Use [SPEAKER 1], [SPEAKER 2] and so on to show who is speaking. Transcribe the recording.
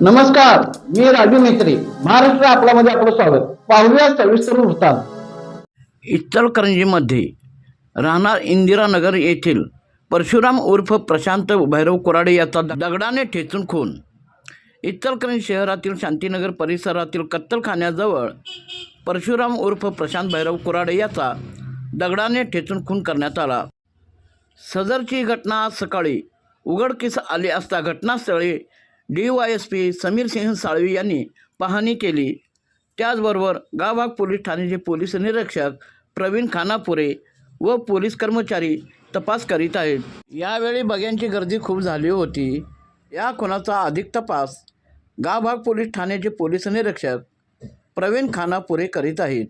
[SPEAKER 1] नमस्कार मी राजू मेत्री महाराष्ट्र आपल्यामध्ये आपलं स्वागत. पाहूया सविस्तर वृत्तांत.
[SPEAKER 2] इचलकरंजीमध्ये राहणार इंदिरानगर येथील परशुराम उर्फ प्रशांत भैरव कोराडे याचा दगडाने ठेचून खून. इचलकरंजी शहरातील शांतीनगर परिसरातील कत्तलखान्याजवळ परशुराम उर्फ प्रशांत भैरव कोराडे याचा दगडाने ठेचून खून करण्यात आला. सदरची घटना आज सकाळी उघडकीस आली असता घटनास्थळी D Y S P Sameer Singh Salvi यांनी पाहणी केली. त्याचबरोबर गावभाग पोलीस ठाण्याचे पोलीस निरीक्षक प्रवीण खानापुरे व पोलीस कर्मचारी तपास करीत आहेत. यावेळी बघ्यांची गर्दी खूप झाली होती. या खुनाचा अधिक तपास गावभाग पोलीस ठाण्याचे पोलीस निरीक्षक प्रवीण खानापुरे करीत आहेत.